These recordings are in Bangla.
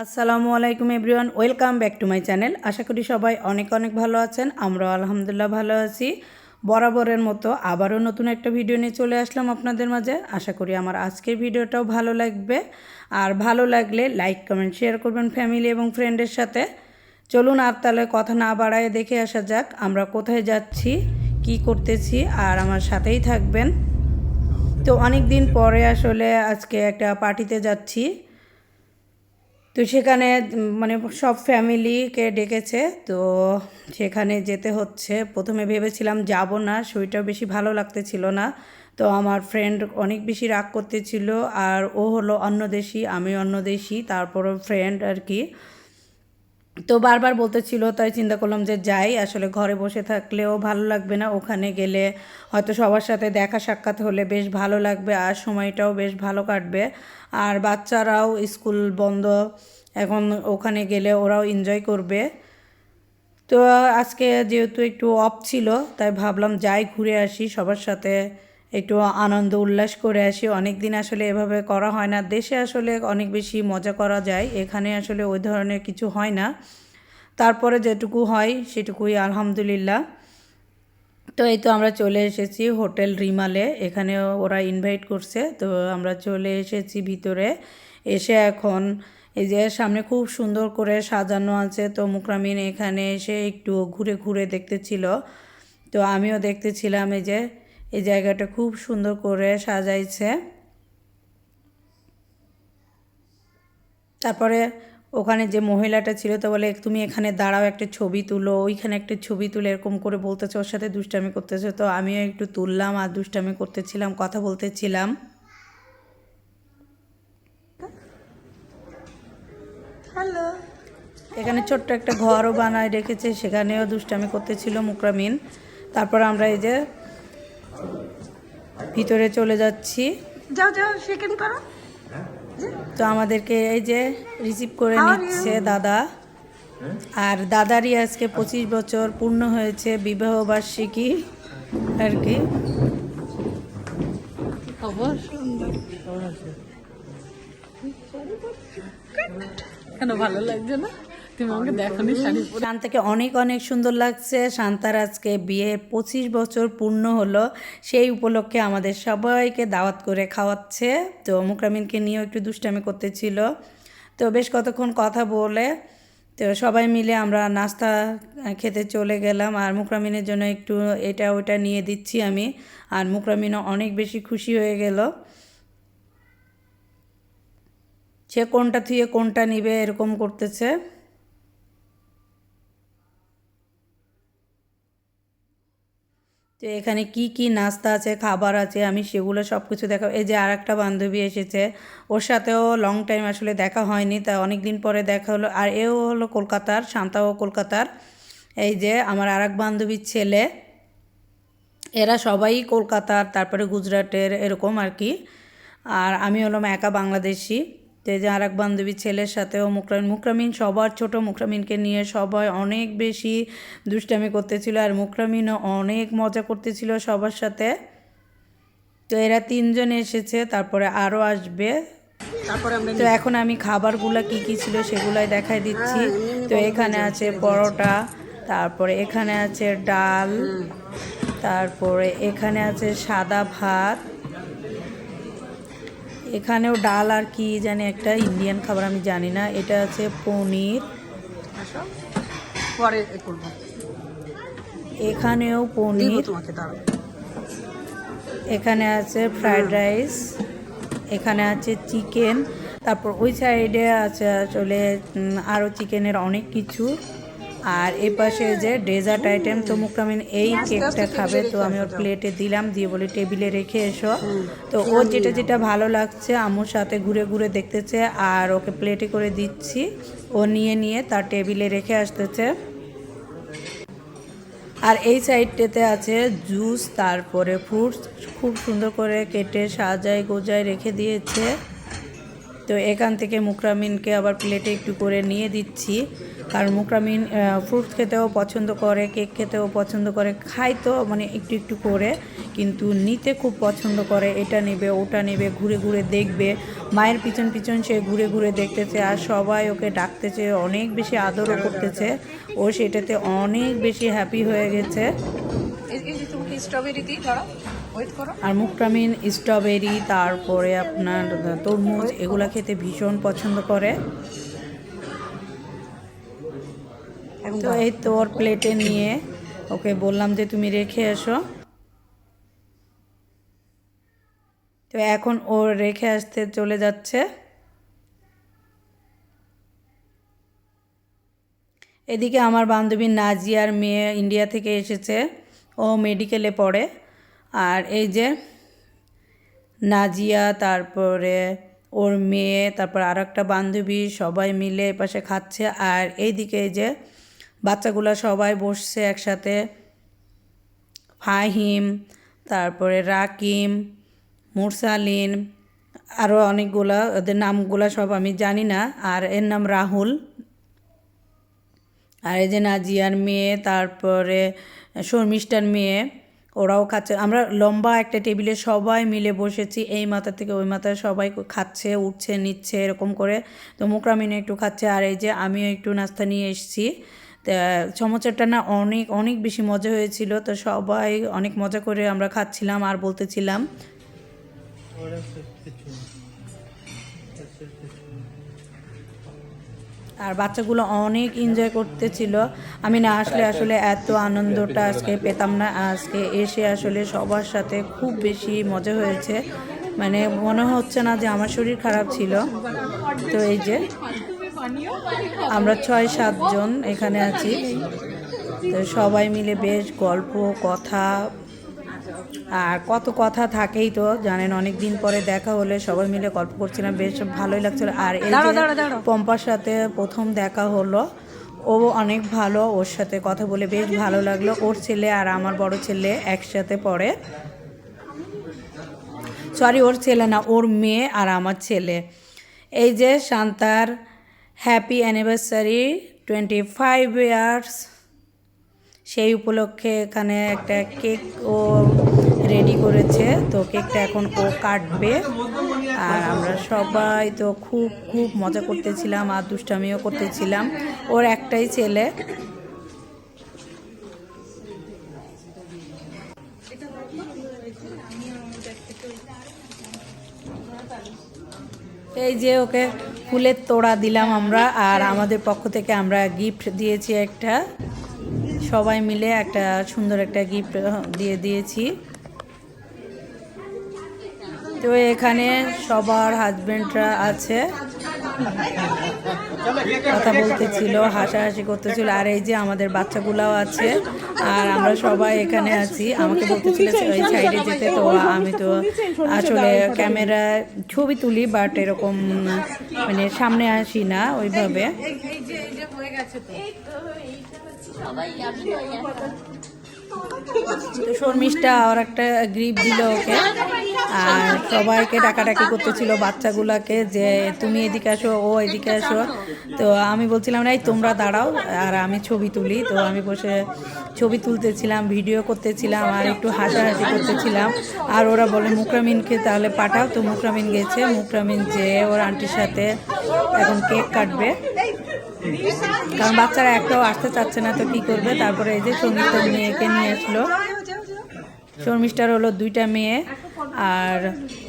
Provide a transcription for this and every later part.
আসসালামু আলাইকুম everyone, welcome back to my channel. আশা করি সবাই অনেক অনেক ভালো আছেন, আমরাও আলহামদুলিল্লাহ ভালো আছি। বরাবরের মতো আবারও নতুন একটা ভিডিও নিয়ে চলে আসলাম আপনাদের মাঝে। আশা করি আমার আজকের ভিডিওটাও ভালো লাগবে। আর ভালো লাগলে লাইক, কমেন্ট, শেয়ার করবেন ফ্যামিলি এবং ফ্রেন্ডের সাথে। চলুন আর তাহলে কথা না বাড়ায় দেখে আসা যাক, আমরা কোথায় যাচ্ছি, কি করতেছি, আর আমার সাথেই থাকবেন। তো অনেক দিন পরে আসলে আজকে একটা পার্টিতে যাচ্ছি। তো সেখানে মানে সব ফ্যামিলিকে ডেকেছে। তো সেখানে যেতে হচ্ছে। প্রথমে ভেবেছিলাম যাব না শরীরটা বেশি ভালো লাগতেছিল না। তো আমার ফ্রেন্ড অনেক বেশি রাগ করতেছিল আর ও হলো অন্য দেশি আমি অন্য দেশি তারপরও ফ্রেন্ড আর কি। তো বারবার বলতেছিল, তাই চিন্তা করলাম যে যাই, আসলে ঘরে বসে থাকলেও ভালো লাগবে না। ওখানে গেলে হয়তো সবার সাথে দেখা সাক্ষাৎ হলে বেশ ভালো লাগবে আর সময়টাও বেশ ভালো কাটবে। আর বাচ্চারাও স্কুল বন্ধ, এখন ওখানে গেলে ওরাও এনজয় করবে। তো আজকে যেহেতু একটু অফ ছিল, তাই ভাবলাম যাই, ঘুরে আসি সবার সাথে। একটু আনন্দ, উল্লাস করে আসি। অনেক দিন আসলে এভাবে করা হয় না। দেশে আসলে অনেক বেশি মজা করা যায়। এখানে আসলে ওই ধরনের কিছু হয় না। তারপরে যেটুকু হয় সেটুকুই, আলহামদুলিল্লাহ। তো এই তো আমরা চলে এসেছি হোটেল রিমালে। এখানে ওরা ইনভাইট করছে। তো আমরা চলে এসেছি ভিতরে। এসে এখন এই যে সামনে খুব সুন্দর করে সাজানো আছে। তো মুকরামিন এখানে এসে একটু ঘুরে ঘুরে দেখতেছিল। তো আমিও দেখতেছিলাম এই যে এই জায়গাটা খুব সুন্দর করে সাজাইছে। তারপরে ওখানে যে মহিলাটা ছিল তো বলে তুমি এখানে দাঁড়াও একটা ছবি তুলো। ওইখানে একটা ছবি তুলে এরকম করে বলতেছে ওর সাথে দুষ্টামি করতেছে। তো আমিও একটু তুললাম আর দুষ্টামি করতেছিলাম কথা বলতেছিলাম। হ্যালো। এখানে ছোট্ট একটা ঘরও বানায় রেখেছে সেখানেও দুষ্টামি করতেছিল মুকরামিন। তারপর আমরা এই যে ভিতরে চলে যাচ্ছি। যাও যাও সেকেন্ড করো। তো আমাদেরকে এই যে রিসিভ করে নিচ্ছে দাদা। আর দাদারই আজকে পঁচিশ বছর পূর্ণ হয়েছে বিবাহ বার্ষিকী আর কি। কেন ভালো লাগছে না? তুমি আমাকে দেখনি শাড়ি শান্তাকে অনেক অনেক সুন্দর লাগছে। শান্তার আজকে বিয়ের পঁচিশ বছর পূর্ণ হলো। সেই উপলক্ষে আমাদের সবাইকে দাওয়াত করে খাওয়াচ্ছে। তো মুকরামিনকে নিয়েও একটু দুষ্টামি করতেছিল। তো বেশ কতক্ষণ কথা বলে তো সবাই মিলে আমরা নাস্তা খেতে চলে গেলাম। আর মুকরামিনের জন্য একটু এটা ওটা নিয়ে দিচ্ছি আমি। আর মুকরামিনও অনেক বেশি খুশি হয়ে গেল। সে কোনটা থুয়ে কোনটা নিবে এরকম করতেছে। তো এখানে কি কি নাস্তা আছে, খাবার আছে, আমি সেগুলো সব কিছু দেখা এই যে আর একটা বান্ধবী এসেছে, ওর সাথেও লং টাইম আসলে দেখা হয়নি, তা অনেক দিন পরে দেখা হলো। আর এও হলো কলকাতার, শান্তাও কলকাতার। এই যে আমার আর এক বান্ধবীর ছেলে, এরা সবাই কলকাতার, তারপরে গুজরাটের এরকম আর কি। আর আমি হলাম একা বাংলাদেশি। তো এই যে আর এক বান্ধবী ছেলের সাথেও মুকরামিন মুকরামিন সবার ছোট মুকরামিনকে নিয়ে সবাই অনেক বেশি দুষ্টামি করতেছিল আর মুকরামিনও অনেক মজা করতেছিল সবার সাথে। তো এরা তিনজন এসেছে তারপরে আরও আসবে। তো এখন আমি খাবারগুলো কি কি ছিল সেগুলাই দেখাই দিচ্ছি। তো এখানে আছে পরোটা তারপরে এখানে আছে ডাল তারপরে এখানে আছে সাদা ভাত এখানেও ডাল আর কি জানি একটা ইন্ডিয়ান খাবার আমি জানি না। এটা আছে পনির। পরে এখানেও পনির। এখানে আছে ফ্রাইড রাইস এখানে আছে চিকেন তারপর ওই সাইডে আছে আসলে আরও চিকেনের অনেক কিছু। আর এই পাশে যে ডেজার্ট আইটেম তো মুকরামিন এই কেকটা খাবে তো আমি ওর প্লেটে দিলাম দিয়ে বলি টেবিলে রেখে এসো। তো ওর যেটা যেটা ভালো লাগছে আম্মুর সাথে ঘুরে ঘুরে দেখতেছে আর ওকে প্লেটে করে দিচ্ছি। ও নিয়ে নিয়ে তার টেবিলে রেখে আসতেছে। আর এই সাইডটাতে আছে জুস তারপরে ফ্রুটস খুব সুন্দর করে কেটে সাজায় গোজায় রেখে দিয়েছে। তো এখান থেকে মুকরামিনকে আবার প্লেটে একটু করে নিয়ে দিচ্ছি। কারণ মুকরামিন ফ্রুট খেতেও পছন্দ করে কেক খেতেও পছন্দ করে খায় তো মানে একটু একটু করে কিন্তু নিতে খুব পছন্দ করে এটা নেবে ওটা নেবে ঘুরে ঘুরে দেখবে। মায়ের পিছন পিছন সে ঘুরে ঘুরে দেখতেছে আর সবাই ওকে ডাকতেছে অনেক বেশি আদরও করতেছে। ও সেটাতে অনেক বেশি হ্যাপি হয়ে গেছে। স্ট্রবেরি দিই আর মুক্রামিন স্ট্রবেরি তারপরে আপনার তরমুজ এগুলা খেতে ভীষণ পছন্দ করে। তো এই তোর প্লেটে নিয়ে ওকে বললাম যে তুমি রেখে এসো। তো এখন ও রেখে আসতে চলে যাচ্ছে। এদিকে আমার বান্ধবী নাজিয়ার মেয়ে ইন্ডিয়া থেকে এসেছে। ও মেডিকেলে পড়ে। আর এই যে নাজিয়া, তারপরে ওর মেয়ে, তারপর আর একটা বান্ধবী সবাই মিলে এপাশে খাচ্ছে। আর এইদিকে এই যে বাচ্চাগুলো সবাই বসছে একসাথে। ফাহিম, তারপরে রাকিম, মুরসালিন আরও অনেকগুলা, ওদের নামগুলা সব আমি জানি না। আর এর নাম রাহুল। আর এই যে নাজিয়ার মেয়ে, তারপরে শর্মিষ্ঠার মেয়ে, ওরাও খাচ্ছে। আমরা লম্বা একটা টেবিলে সবাই মিলে বসেছি, এই মাথা থেকে ওই মাথায় সবাই খাচ্ছে, উঠছে, নিচ্ছে, এরকম করে। তো মুকরামিনে একটু খাচ্ছে। আর এই যে আমিও একটু নাস্তা নিয়ে এসেছি। তা সমোচাটা না অনেক অনেক বেশি মজা হয়েছিল। তো সবাই অনেক মজা করে আমরা খাচ্ছিলাম আর বলতেছিলাম। আর বাচ্চাগুলো অনেক এনজয় করতেছিল। আমি না আসলে আসলে এত আনন্দটা আজকে পেতাম না। আজকে এসে আসলে সবার সাথে খুব বেশি মজা হয়েছে। মানে মনে হচ্ছে না যে আমার শরীর খারাপ ছিল। তো এই যে আমরা ছয় সাতজন এখানে আছি। তো সবাই মিলে বেশ গল্প কথা আর কত কথা থাকেই তো জানেন অনেক দিন পরে দেখা হলে সবাই মিলে গল্প করছিলাম বেশ ভালোই লাগছিল। আর এই পম্পার সাথে প্রথম দেখা হলো ও অনেক ভালো ওর সাথে কথা বলে বেশ ভালো লাগল। ওর ছেলে আর আমার বড় ছেলে একসাথে পড়ে। সরি ওর ছেলে না ওর মেয়ে আর আমার ছেলে। এই যে শান্তার happy anniversary twenty five years সেই উপলক্ষে এখানে একটা কেক ও রেডি করেছে। তো কেকটা এখন ও কাটবে। আর আমরা সবাই তো খুব খুব মজা করতেছিলাম আর দুষ্টামিও করতেছিলাম। ওর একটাই ছেলে। এই যে ওকে ফুলের তোড়া দিলাম আমরা, আর আমাদের পক্ষ থেকে আমরা গিফট দিয়েছি একটা। সবাই মিলে একটা সুন্দর একটা গিফট দিয়ে দিয়েছি। তো এখানে সবার হাজবেন্ডরা আছে। কথা বলতেছিল, হাসাহাসি করতেছিল, আর এই যে আমাদের বাচ্চাগুলাও আছে, আর আমরা সবাই এখানে আছি। আমাকে বলতেছিল ওই সাইডে যেতে তো আমি তো আসলে ক্যামেরা ছবি তুলি বাট এরকম মানে সামনে আসি না ওইভাবে। তো শর্মিষ্ঠা আর একটা গ্রিপ দিল ওকে। আর সবাইকে ডাকাডাকি করতেছিল, বাচ্চাগুলাকে যে তুমি এদিকে আসো, ও এদিকে আসো। তো আমি বলছিলাম, এই তোমরা দাঁড়াও, আর আমি ছবি তুলি। তো আমি বসে ছবি তুলতেছিলাম, ভিডিও করতেছিলাম, আর একটু হাসাহাসি করতেছিলাম। আর ওরা বলে, মুকরামিনকে তাহলে পাঠাও। তো মুকরামিন গেছে, মুকরামিন যে ওর আন্টির সাথে এখন কেক কাটবে। কারণ বাচ্চারা একটাও আসতে চাচ্ছে না তো কি করবে? তারপরে এই যে শর্মিষ্ঠার মেয়েকে নিয়ে আসলো। শর্মিষ্ঠার হলো দুইটা মেয়ে আর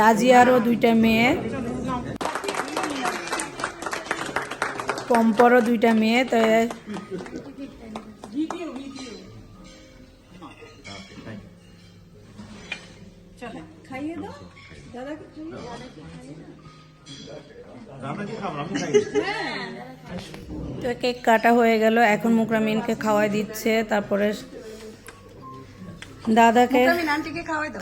নাজিয়ারও দুইটা মেয়ে পম্পরও দুইটা মেয়ে তো তো কেক কাটা হয়ে গেল। এখন মুকরামিনকে খাওয়াই দিচ্ছে। তারপরে দাদাকে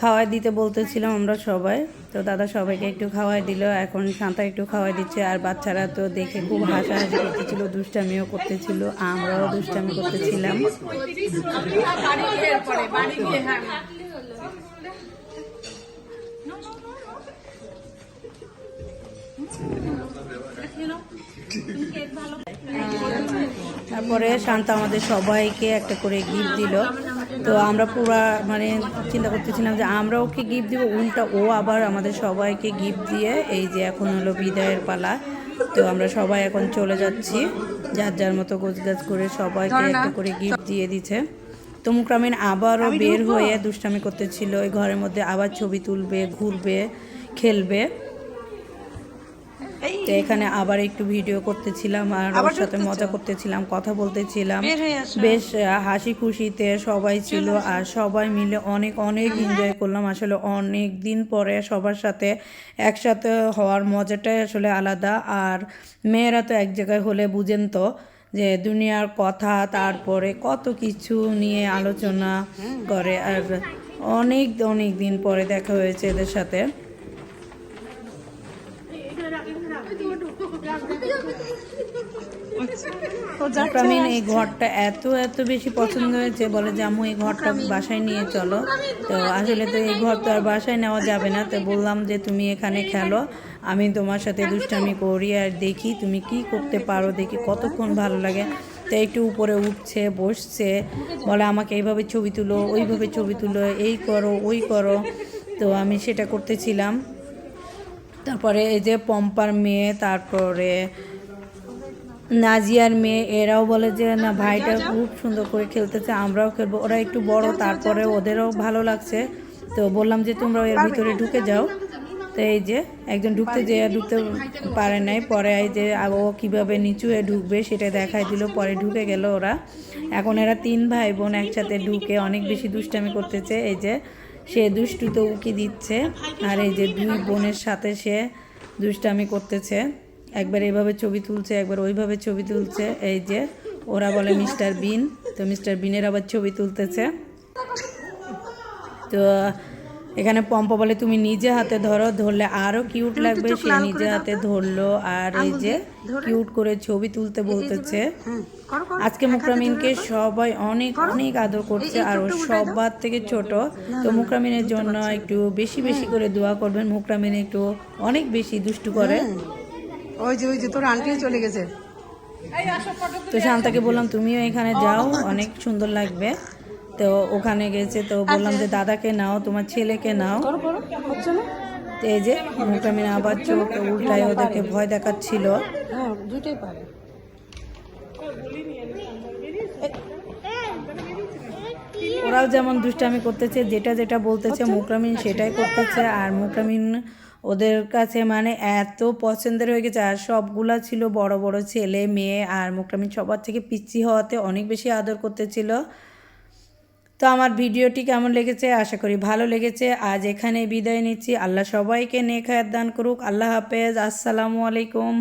খাওয়াই দিতে বলতেছিলাম আমরা সবাই। তো দাদা সবাইকে একটু খাওয়াই দিল। এখন শান্তা একটু খাওয়াই দিচ্ছে। আর বাচ্চারা তো দেখে খুব হাসাহাসি করতেছিল দুষ্টামিও করতেছিল। আমরাও দুষ্টামি করতেছিলাম। তারপরে শান্তা আমাদের সবাইকে একটা করে গিফট দিল। তো আমরা পুরা মানে চিন্তা করতেছিলাম যে আমরা ওকে গিফট দিব উল্টা ও আবার আমাদের সবাইকে গিফট দিয়ে এই যে এখন হলো বিদায়ের পালা। তো আমরা সবাই এখন চলে যাচ্ছি। যার যার মতো গোছগাছ করে সবাইকে একটা করে গিফট দিয়ে দিছে। তো মুকরামিন আবারও বের হয়ে দুষ্টামি করতেছিল ওই ঘরের মধ্যে আবার ছবি তুলবে ঘুরবে খেলবে। তো এখানে আবার একটু ভিডিও করতেছিলাম আর ওর সাথে মজা করতেছিলাম কথা বলতেছিলাম। বেশ হাসি খুশিতে সবাই ছিল আর সবাই মিলে অনেক অনেক এনজয় করলাম। আসলে অনেক দিন পরে সবার সাথে একসাথে হওয়ার মজাটাই আসলে আলাদা। আর মেয়েরা তো এক জায়গায় হলে বুঝেন তো যে দুনিয়ার কথা তারপরে কত কিছু নিয়ে আলোচনা করে। আর অনেক অনেক দিন পরে দেখা হয়েছে এদের সাথে। প্রমিন এই ঘরটা এত এত বেশি পছন্দ হয়েছে, বলে যে আম্মু এই ঘরটা বাসায় নিয়ে চলো। তো আসলে তো এই ঘর তো আর বাসায় নেওয়া যাবে না, তো বললাম যে তুমি এখানে খেলো, আমি তোমার সাথে দুষ্টামি করি আর দেখি তুমি কি করতে পারো, দেখি কতক্ষণ ভালো লাগে। তো একটু উপরে উঠছে, বসছে, বলে আমাকে এইভাবে ছবি তুলো, ওইভাবে ছবি তুলো, এই করো, ওই করো। তো আমি সেটা করতেছিলাম। তারপরে এই যে পম্পার মেয়ে, তারপরে নাজিয়ার মেয়ে এরাও বলে যে না ভাইটা খুব সুন্দর করে খেলতেছে আমরাও খেলব। ওরা একটু বড় তারপরে ওদেরও ভালো লাগছে। তো বললাম যে তোমরা এর ভিতরে ঢুকে যাও। তো এই যে একজন ঢুকতে যে ঢুকতে পারে নাই। পরে এই যে ও কীভাবে নিচু হয়ে ঢুকবে সেটা দেখাই দিল। পরে ঢুকে গেল ওরা। এখন এরা তিন ভাই বোন একসাথে ঢুকে অনেক বেশি দুষ্টামি করতেছে। এই যে সে দুষ্টু তো উকি দিচ্ছে। আর এই যে দুই বোনের সাথে সে দুষ্টামি করতেছে। একবার এভাবে ছবি তুলছে একবার ওইভাবে ছবি তুলছে। এই যে ওরা বলে মিস্টার বিন তো মিস্টার বিনের আবার ছবি তুলতেছে। তো এখানে পম্পা বলে তুমি নিজে হাতে ধরো ধরলে আরও কিউট লাগবে। সে নিজে হাতে ধরলো আর এই যে কিউট করে ছবি তুলতে বলতেছে। আজকে মুকরামিনকে সবাই অনেক অনেক আদর করছে আর ও সবার থেকে ছোট। তো মুকরামিনের জন্য একটু বেশি বেশি করে দোয়া করবেন। মুকরামিন একটু অনেক বেশি দুষ্টু করে। ওই যে ওই যে তোর আন্টিও চলে গেছে। তো শান্তাকে বললাম তুমিও এখানে যাও অনেক সুন্দর লাগবে। তো ওখানে গেছে তো বললাম যে দাদাকে নাও তোমার ছেলেকে নাও। তো এই যে মুকরামিন আবার চোখ উল্টায় ওদেরকে ভয় দেখাচ্ছিল। হ্যাঁ পারে। ওরাও যেমন দুষ্টামি করতেছে যেটা যেটা বলতেছে মুকরামিন সেটাই করতেছে আর মুকরামিন ওদের কাছে মানে এত পছন্দের হয়ে গেছে, আর সবগুলো ছিল বড় বড় ছেলে, মেয়ে, আর মুকরামিন সবার থেকে পিচ্ছি হওয়াতে অনেক বেশি আদর করতেছিল তো আমার ভিডিওটি কেমন লেগেছে? আশা করি ভালো লেগেছে। আজ এখানে বিদায় নিচ্ছি। আল্লাহ সবাইকে নেক দান করুক। আল্লাহ হাফেজ। আসসালামু আলাইকুম।